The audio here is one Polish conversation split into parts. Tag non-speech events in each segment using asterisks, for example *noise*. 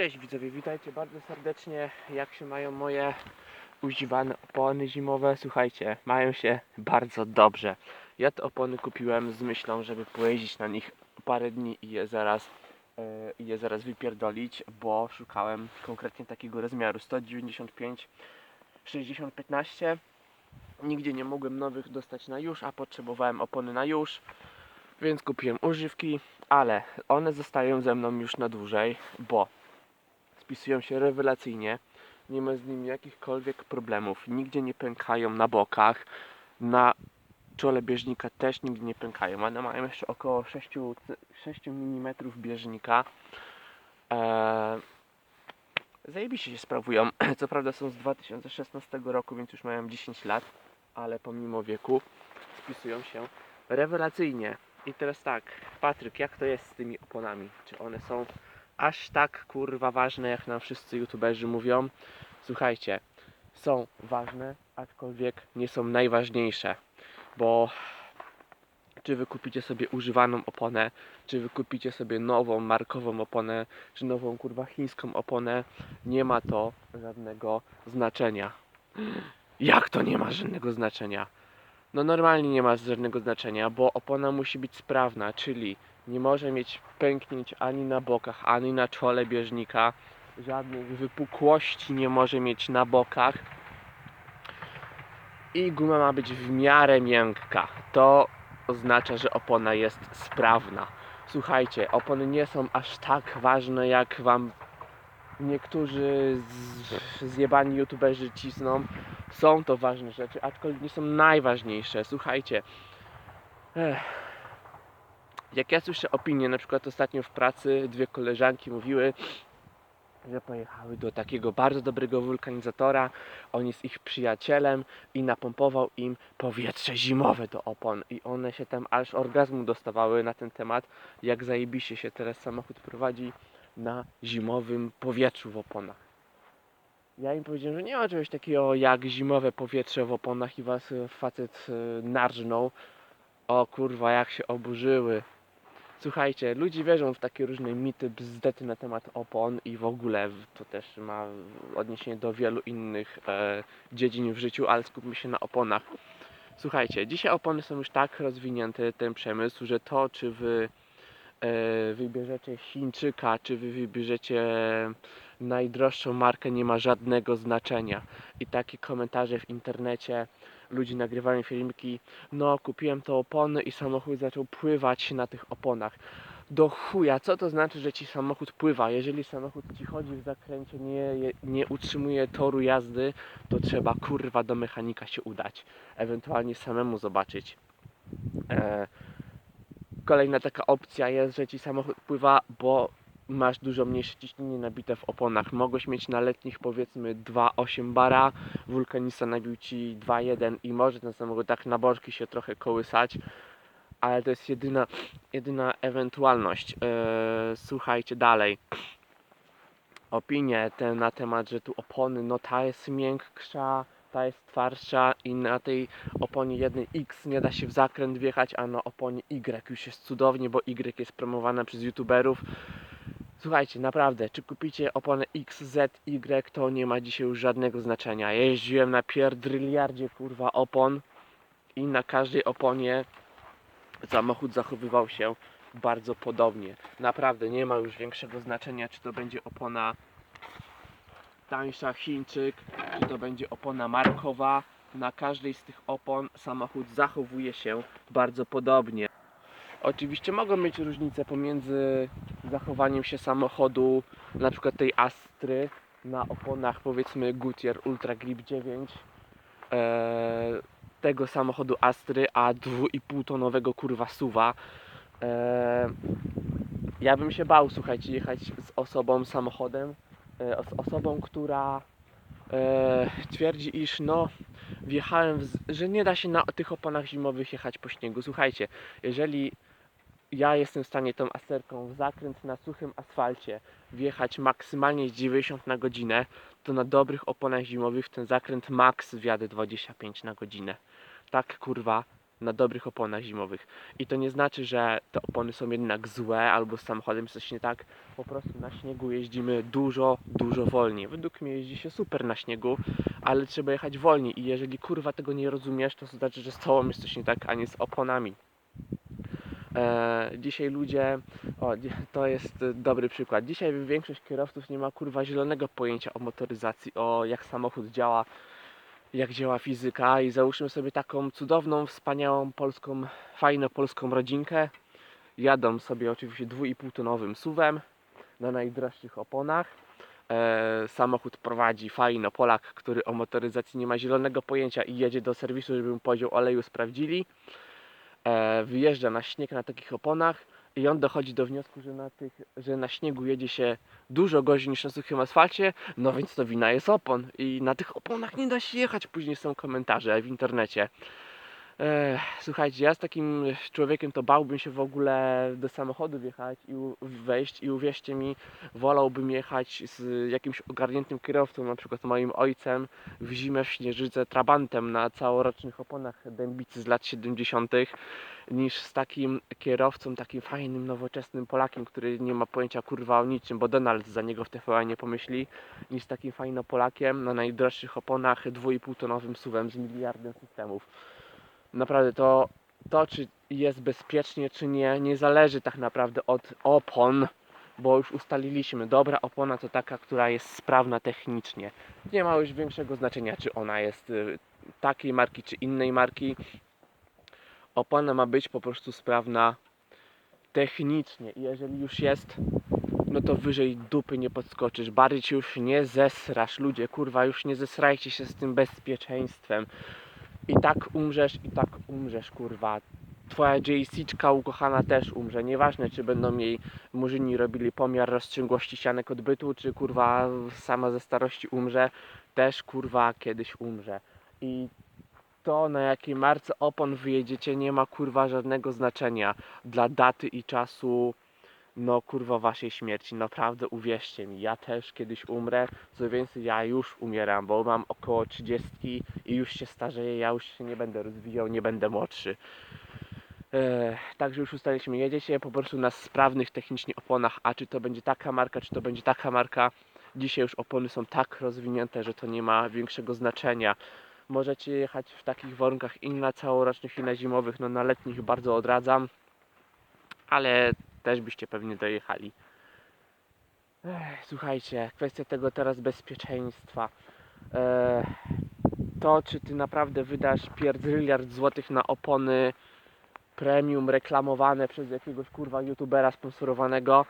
Cześć widzowie, witajcie bardzo serdecznie. Jak się mają moje używane opony zimowe? Słuchajcie, mają się bardzo dobrze. Ja te opony kupiłem z myślą, żeby pojeździć na nich parę dni i je zaraz, i je zaraz wypierdolić, bo szukałem konkretnie takiego rozmiaru 195 60 15. Nigdzie nie mogłem nowych dostać na już, a potrzebowałem opony na już. Więc kupiłem używki, ale one zostają ze mną już na dłużej, bo spisują się rewelacyjnie. Nie ma z nimi jakichkolwiek problemów. Nigdzie nie pękają na bokach. Na czole bieżnika też nigdzie nie pękają. One mają jeszcze około 6, 6 mm bieżnika. Eee, zajebiście się sprawują. *clears throat* Co prawda są z 2016 roku, więc już mają 10 lat, ale pomimo wieku spisują się rewelacyjnie. I teraz tak, Patryk, jak to jest z tymi oponami? Czy one są aż tak kurwa ważne, jak nam wszyscy youtuberzy mówią? Słuchajcie, są ważne, aczkolwiek nie są najważniejsze, bo czy wy kupicie sobie używaną oponę, czy wy kupicie sobie nową markową oponę, czy nową kurwa chińską oponę, nie ma to żadnego znaczenia. Jak to nie ma żadnego znaczenia? No normalnie nie ma żadnego znaczenia, bo opona musi być sprawna, czyli nie może mieć pęknięć ani na bokach, ani na czole bieżnika. Żadnych wypukłości nie może mieć na bokach. I guma ma być w miarę miękka. To oznacza, że opona jest sprawna. Słuchajcie, opony nie są aż tak ważne, jak wam niektórzy zjebani youtuberzy cisną. Są to ważne rzeczy, aczkolwiek nie są najważniejsze. Słuchajcie, ech. Jak ja słyszę opinie, na przykład ostatnio w pracy dwie koleżanki mówiły, że pojechały do takiego bardzo dobrego wulkanizatora, on jest ich przyjacielem i napompował im powietrze zimowe do opon i one się tam aż orgazmu dostawały na ten temat, jak zajebiście się teraz samochód prowadzi na zimowym powietrzu w oponach. Ja im powiedziałem, że nie ma czegoś takiego jak zimowe powietrze w oponach i was facet e, narżnął. O kurwa, jak się oburzyły. Słuchajcie, ludzie wierzą w takie różne mity, bzdety na temat opon i w ogóle to też ma odniesienie do wielu innych e, dziedzin w życiu, ale skupmy się na oponach. Słuchajcie, dzisiaj opony są już tak rozwinięte, ten przemysł, że to czy wy e, wybierzecie Chińczyka, czy wy wybierzecie najdroższą markę nie ma żadnego znaczenia. I takie komentarze w internecie, ludzie nagrywają filmiki, no kupiłem te opony i samochód zaczął pływać na tych oponach. Do chuja, co to znaczy, że ci samochód pływa? Jeżeli samochód ci chodzi w zakręcie, nie, nie utrzymuje toru jazdy, to trzeba kurwa do mechanika się udać. Ewentualnie samemu zobaczyć. E, kolejna taka opcja jest, że ci samochód pływa, bo masz dużo mniejsze ciśnienie nabite w oponach. Mogłeś mieć na letnich powiedzmy 2,8 bara, wulkanista nabił ci 2,1 i może ten samochód tak na boczki się trochę kołysać, ale to jest jedyna, jedyna ewentualność. Eee, słuchajcie dalej. Opinie te na temat, że tu opony, no ta jest miększa, ta jest twardsza i na tej oponie jednej X nie da się w zakręt wjechać, a na oponie Y już jest cudownie, bo Y jest promowana przez youtuberów. Słuchajcie, naprawdę, czy kupicie oponę X, Z, Y, to nie ma dzisiaj już żadnego znaczenia. Jeździłem na pierdryliardzie kurwa opon i na każdej oponie samochód zachowywał się bardzo podobnie. Naprawdę nie ma już większego znaczenia, czy to będzie opona tańsza Chińczyk, czy to będzie opona markowa. Na każdej z tych opon samochód zachowuje się bardzo podobnie. Oczywiście mogą być różnice pomiędzy zachowaniem się samochodu, na przykład tej Astry na oponach powiedzmy Goodyear Ultra Grip 9 e, tego samochodu Astry, a 2,5 tonowego kurwa suwa. E, ja bym się bał, słuchajcie, jechać z osobą samochodem, e, z osobą, która e, twierdzi, iż no wjechałem, w, że nie da się na tych oponach zimowych jechać po śniegu. Słuchajcie, jeżeli ja jestem w stanie tą asterką w zakręt na suchym asfalcie wjechać maksymalnie z 90 na godzinę, to na dobrych oponach zimowych ten zakręt max wjadę 25 na godzinę. Tak kurwa na dobrych oponach zimowych. I to nie znaczy, że te opony są jednak złe albo z samochodem jest coś nie tak. Po prostu na śniegu jeździmy dużo, dużo wolniej. Według mnie jeździ się super na śniegu, ale trzeba jechać wolniej. I jeżeli kurwa tego nie rozumiesz, to znaczy, że z tobą jest coś nie tak, a nie z oponami. E, dzisiaj ludzie, o, to jest dobry przykład. Dzisiaj większość kierowców nie ma kurwa zielonego pojęcia o motoryzacji, o jak samochód działa, jak działa fizyka i załóżmy sobie taką cudowną, wspaniałą polską, fajną polską rodzinkę. Jadą sobie oczywiście 2,5 tonowym suwem na najdroższych oponach. E, samochód prowadzi fajno Polak, który o motoryzacji nie ma zielonego pojęcia i jedzie do serwisu, żeby mu poziom oleju sprawdzili. E, wyjeżdża na śnieg na takich oponach i on dochodzi do wniosku, że na, tych, że na śniegu jedzie się dużo gorzej niż na suchym asfalcie, no więc to wina jest opon i na tych oponach nie da się jechać. Później są komentarze w internecie. Słuchajcie, ja z takim człowiekiem to bałbym się w ogóle do samochodu wjechać i wejść i uwierzcie mi, wolałbym jechać z jakimś ogarniętym kierowcą, na przykład moim ojcem w zimę w Śnieżyce Trabantem na całorocznych oponach dębicy z lat 70. niż z takim kierowcą, takim fajnym, nowoczesnym Polakiem, który nie ma pojęcia kurwa o niczym, bo Donald za niego w TVN nie pomyśli, niż z takim fajnym Polakiem na najdroższych oponach 2,5 tonowym suwem z miliardem systemów. Naprawdę to, to czy jest bezpiecznie, czy nie, nie zależy tak naprawdę od opon, bo już ustaliliśmy, dobra opona to taka, która jest sprawna technicznie. Nie ma już większego znaczenia, czy ona jest y, takiej marki, czy innej marki. Opona ma być po prostu sprawna technicznie i jeżeli już jest, no to wyżej dupy nie podskoczysz. Bardziej ci już nie zesrasz, ludzie, kurwa, już nie zesrajcie się z tym bezpieczeństwem. I tak umrzesz, i tak umrzesz, kurwa. Twoja JC-czka ukochana też umrze. Nieważne, czy będą jej murzyni robili pomiar rozciągłości ścianek odbytu, czy kurwa sama ze starości umrze. Też kurwa kiedyś umrze. I to na jakiej marce opon wyjedziecie nie ma kurwa żadnego znaczenia dla daty i czasu no kurwa waszej śmierci. Naprawdę uwierzcie mi, ja też kiedyś umrę. Co więcej, ja już umieram, bo mam około 30 i już się starzeję, ja już się nie będę rozwijał, nie będę młodszy. Eee, także już ustaliliśmy, jedziecie po prostu na sprawnych technicznie oponach, a czy to będzie taka marka, czy to będzie taka marka, dzisiaj już opony są tak rozwinięte, że to nie ma większego znaczenia. Możecie jechać w takich warunkach i na całorocznych, i na zimowych, no na letnich bardzo odradzam, ale też byście pewnie dojechali. Ech, słuchajcie, kwestia tego teraz bezpieczeństwa. Eee, to, czy ty naprawdę wydasz pierdyliard złotych na opony premium reklamowane przez jakiegoś kurwa youtubera sponsorowanego,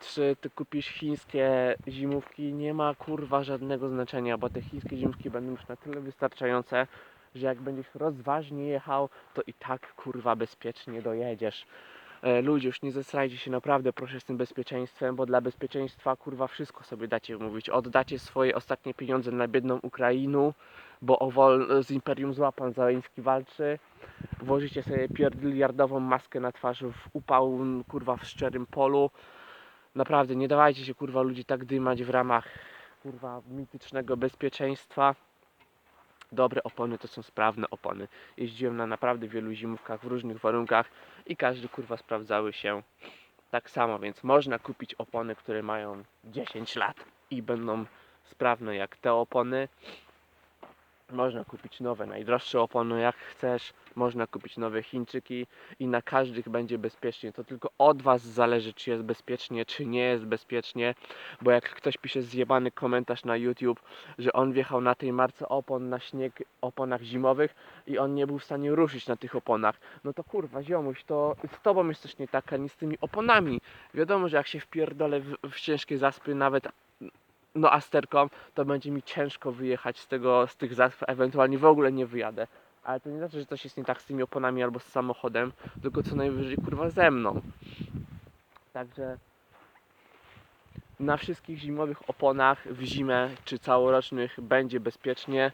czy ty kupisz chińskie zimówki, nie ma kurwa żadnego znaczenia, bo te chińskie zimówki będą już na tyle wystarczające, że jak będziesz rozważnie jechał, to i tak kurwa bezpiecznie dojedziesz. E, ludzie, już nie zesrajcie się naprawdę proszę z tym bezpieczeństwem, bo dla bezpieczeństwa kurwa wszystko sobie dacie mówić. Oddacie swoje ostatnie pieniądze na biedną Ukrainę, bo o wol- z Imperium Zła pan Załęski walczy. Włożycie sobie pierdyliardową maskę na twarz w upał, kurwa w szczerym polu. Naprawdę, nie dawajcie się kurwa ludzi tak dymać w ramach kurwa mitycznego bezpieczeństwa. Dobre opony to są sprawne opony. Jeździłem na naprawdę wielu zimówkach w różnych warunkach i każdy kurwa sprawdzały się tak samo, więc można kupić opony, które mają 10 lat i będą sprawne jak te opony. Można kupić nowe, najdroższe opony jak chcesz. Można kupić nowe Chińczyki i na każdych będzie bezpiecznie. To tylko od Was zależy, czy jest bezpiecznie, czy nie jest bezpiecznie. Bo jak ktoś pisze zjebany komentarz na YouTube, że on wjechał na tej marce opon na śnieg, oponach zimowych i on nie był w stanie ruszyć na tych oponach, no to kurwa ziomuś, to z tobą jest coś nie tak, a nie z tymi oponami. Wiadomo, że jak się wpierdolę w, w ciężkie zaspy, nawet no asterką, to będzie mi ciężko wyjechać z tego, z tych zasp, ewentualnie w ogóle nie wyjadę. Ale to nie znaczy, że coś jest nie tak z tymi oponami albo z samochodem, tylko co najwyżej kurwa ze mną. Także na wszystkich zimowych oponach w zimę czy całorocznych będzie bezpiecznie,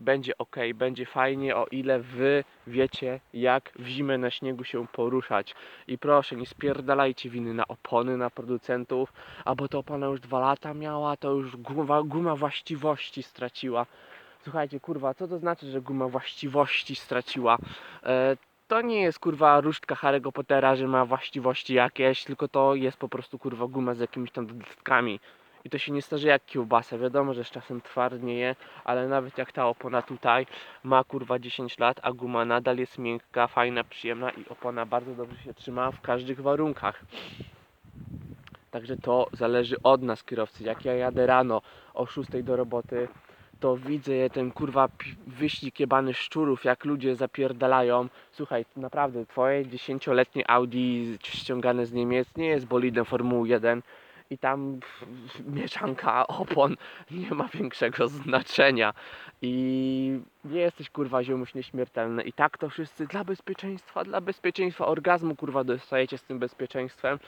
będzie ok, będzie fajnie, o ile wy wiecie, jak w zimę na śniegu się poruszać. I proszę, nie spierdalajcie winy na opony, na producentów, a bo to opona już dwa lata miała, to już guma, guma właściwości straciła. Słuchajcie, kurwa, co to znaczy, że guma właściwości straciła? E, to nie jest kurwa różdżka Harry'ego Pottera, że ma właściwości jakieś, tylko to jest po prostu kurwa guma z jakimiś tam dodatkami. I to się nie starzeje jak kiełbasa. Wiadomo, że z czasem twardnieje, ale nawet jak ta opona tutaj ma kurwa 10 lat, a guma nadal jest miękka, fajna, przyjemna i opona bardzo dobrze się trzyma w każdych warunkach. Także to zależy od nas kierowcy. Jak ja jadę rano o 6 do roboty, to widzę ten kurwa wyścig jebany szczurów, jak ludzie zapierdalają. Słuchaj, naprawdę, twoje 10-letnie Audi ściągane z Niemiec nie jest bolidem Formuły 1 i tam *laughs* mieszanka opon nie ma większego znaczenia. I nie jesteś kurwa ziomuś nieśmiertelny. I tak to wszyscy dla bezpieczeństwa, dla bezpieczeństwa orgazmu kurwa dostajecie z tym bezpieczeństwem.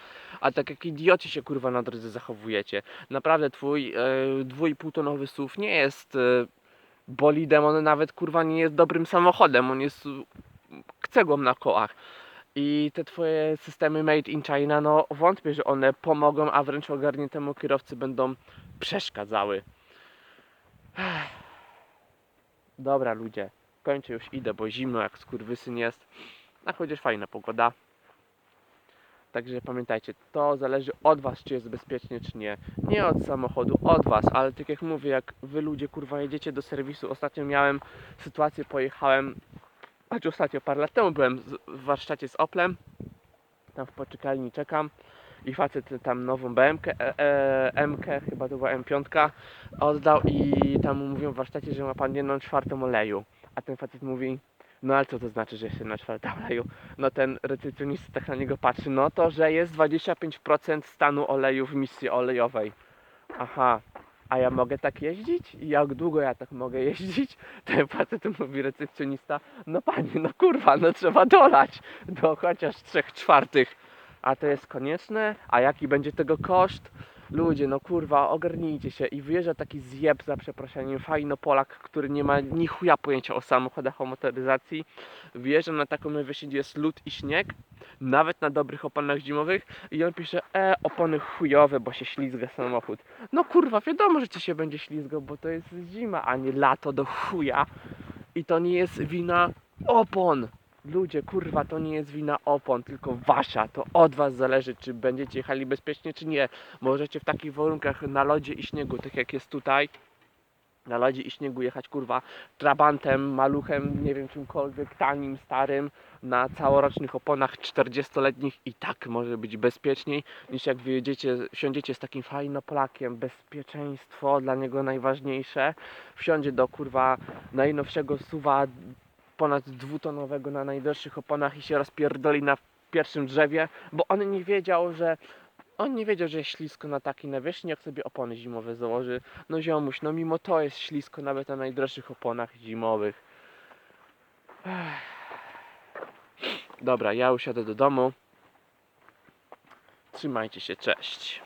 A tak jak idioci się kurwa na drodze zachowujecie. Naprawdę twój e, dwójpółtonowy SUV nie jest e, bolidem, on nawet kurwa nie jest dobrym samochodem, on jest cegłą na kołach. I te twoje systemy made in China, no wątpię, że one pomogą, a wręcz ogarniętemu kierowcy będą przeszkadzały. *sighs* Dobra ludzie, kończę już idę, bo zimno jak skurwysyn jest. A chociaż fajna pogoda. Także pamiętajcie, to zależy od was, czy jest bezpiecznie, czy nie. Nie od samochodu, od was, ale tak jak mówię, jak wy ludzie kurwa jedziecie do serwisu. Ostatnio miałem sytuację, pojechałem, choć ostatnio parę lat temu byłem w warsztacie z Oplem. Tam w poczekalni czekam i facet tam nową BMK, e, e, MK, chyba to była M5, oddał i tam mówią w warsztacie, że ma pan jedną czwartą oleju. A ten facet mówi, no ale co to znaczy, że jest jedna czwarta oleju? No ten recepcjonista tak na niego patrzy, no to, że jest 25% stanu oleju w misji olejowej. Aha, a ja mogę tak jeździć? I jak długo ja tak mogę jeździć? *laughs* Ten facet mówi recepcjonista, no panie, no kurwa, no trzeba dolać do chociaż 3 czwartych. A to jest konieczne? A jaki będzie tego koszt? Ludzie, no kurwa, ogarnijcie się i wyjeżdża taki zjeb za przeproszeniem, fajno Polak, który nie ma ni chuja pojęcia o samochodach, o motoryzacji. Wyjeżdża na taką miejsce, gdzie jest lód i śnieg, nawet na dobrych oponach zimowych i on pisze, e, opony chujowe, bo się ślizga samochód. No kurwa, wiadomo, że ci się będzie ślizgał, bo to jest zima, a nie lato do chuja. I to nie jest wina opon. Ludzie, kurwa, to nie jest wina opon, tylko wasza. To od was zależy, czy będziecie jechali bezpiecznie, czy nie. Możecie w takich warunkach na lodzie i śniegu, tak jak jest tutaj, na lodzie i śniegu jechać, kurwa, trabantem, maluchem, nie wiem, czymkolwiek, tanim, starym, na całorocznych oponach 40-letnich i tak może być bezpieczniej, niż jak wyjedziecie, wsiądziecie z takim fajnym Polakiem, bezpieczeństwo dla niego najważniejsze, wsiądzie do, kurwa, najnowszego suwa ponad dwutonowego na najdroższych oponach i się rozpierdoli na pierwszym drzewie, bo on nie wiedział, że on nie wiedział, że jest ślisko na takiej nawierzchni, jak sobie opony zimowe założy. No ziomuś, no mimo to jest ślisko nawet na najdroższych oponach zimowych. Dobra, ja usiadę do domu. Trzymajcie się, cześć.